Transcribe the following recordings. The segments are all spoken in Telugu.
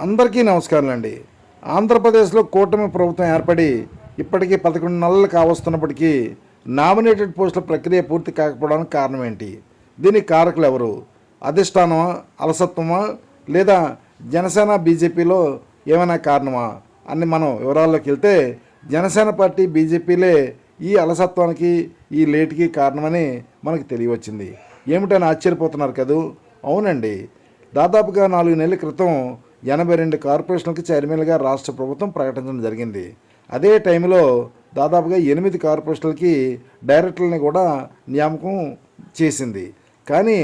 అందరికీ నమస్కారం అండి. ఆంధ్రప్రదేశ్లో కూటమి ప్రభుత్వం ఏర్పడి ఇప్పటికీ పదకొండు నెలలు కావస్తున్నప్పటికీ నామినేటెడ్ పోస్టుల ప్రక్రియ పూర్తి కాకపోవడానికి కారణం ఏంటి? దీనికి కారకులు ఎవరు? అధిష్టానమా? అలసత్వమా? లేదా జనసేన బీజేపీలో ఏమైనా కారణమా? అని మనం వివరాల్లోకి వెళ్తే జనసేన పార్టీ బీజేపీలే ఈ అలసత్వానికి ఈ లేటుకి కారణమని మనకు తెలియవచ్చింది. ఏమిటని ఆశ్చర్యపోతున్నారు కదూ? అవునండి. దాదాపుగా నాలుగు నెలల క్రితం ఎనభై రెండు కార్పొరేషన్లకు చైర్మన్గా రాష్ట్ర ప్రభుత్వం ప్రకటించడం జరిగింది. అదే టైంలో దాదాపుగా ఎనిమిది కార్పొరేషన్లకి డైరెక్టర్లని కూడా నియామకం చేసింది. కానీ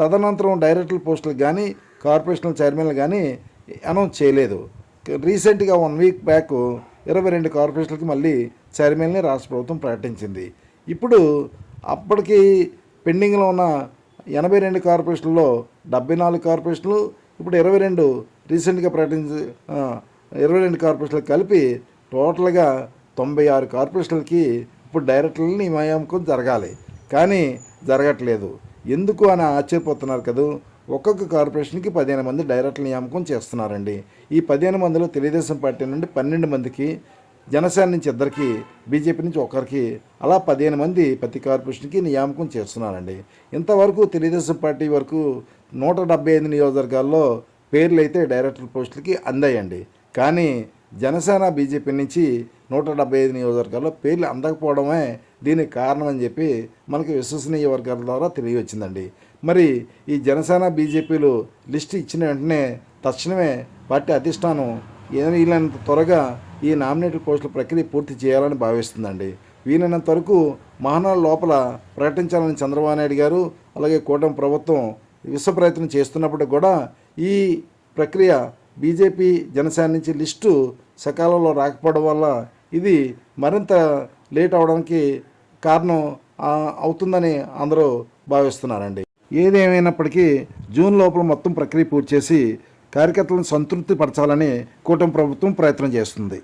తదనంతరం డైరెక్టర్ పోస్టులకు కానీ కార్పొరేషనల్ చైర్మన్లు కానీ అనౌన్స్ చేయలేదు. రీసెంట్గా వన్ వీక్ బ్యాక్ ఇరవై రెండు కార్పొరేషన్లకి మళ్ళీ చైర్మన్ని రాష్ట్ర ప్రభుత్వం ప్రకటించింది. ఇప్పుడు అప్పటికి పెండింగ్లో ఉన్న ఎనభై రెండు కార్పొరేషన్లో డెబ్బై నాలుగు కార్పొరేషన్లు ఇప్పుడు ఇరవై రెండు రీసెంట్గా ప్రకటించి ఇరవై రెండు కార్పొరేషన్లు కలిపి టోటల్గా తొంభై ఆరు కార్పొరేషన్లకి ఇప్పుడు డైరెక్టర్లు నియామకం జరగాలి. కానీ జరగట్లేదు. ఎందుకు అని ఆశ్చర్యపోతున్నారు కదూ? ఒక్కొక్క కార్పొరేషన్కి పదిహేను మంది డైరెక్టర్ నియామకం చేస్తున్నారండి. ఈ పదిహేను మందిలో తెలుగుదేశం పార్టీ నుండి పన్నెండు మందికి జనసేన నుంచి ఇద్దరికి బీజేపీ నుంచి ఒకరికి అలా పదిహేను మంది ప్రతి కార్పొరేషన్కి నియామకం చేస్తున్నారండి. ఇంతవరకు తెలుగుదేశం పార్టీ వరకు నూట డెబ్బై ఐదు నియోజకవర్గాల్లో పేర్లు అయితే డైరెక్టర్ పోస్టులకి అందాయండి. కానీ జనసేన బీజేపీ నుంచి నూట డెబ్బై ఐదు నియోజకవర్గాల్లో పేర్లు అందకపోవడమే దీనికి కారణం అని చెప్పి మనకి విశ్వసనీయ వర్గాల ద్వారా తెలియవచ్చిందండి. మరి ఈ జనసేన బీజేపీలు లిస్ట్ ఇచ్చిన వెంటనే తక్షణమే పార్టీ అధిష్టానం ఏదైనా వీలైనంత త్వరగా ఈ నామినేటెడ్ పోస్టుల ప్రక్రియ పూర్తి చేయాలని భావిస్తుందండి. వీలైనంత వరకు మహానాడు లోపల ప్రకటించాలని చంద్రబాబు నాయుడు గారు అలాగే కూటమి ప్రభుత్వం విశ్వ ప్రయత్నం చేస్తున్నప్పుడు కూడా ఈ ప్రక్రియ బీజేపీ జనసేన నుంచి లిస్టు సకాలంలో రాకపోవడం వల్ల ఇది మరింత లేట్ అవడానికి కారణం అవుతుందని అందరూ భావిస్తున్నారండి. ఏదేమైనప్పటికీ జూన్ లోపల మొత్తం ప్రక్రియ పూర్తి చేసి కార్యకర్తలను సంతృప్తి పరచాలని కూటమి ప్రభుత్వం ప్రయత్నం చేస్తుంది.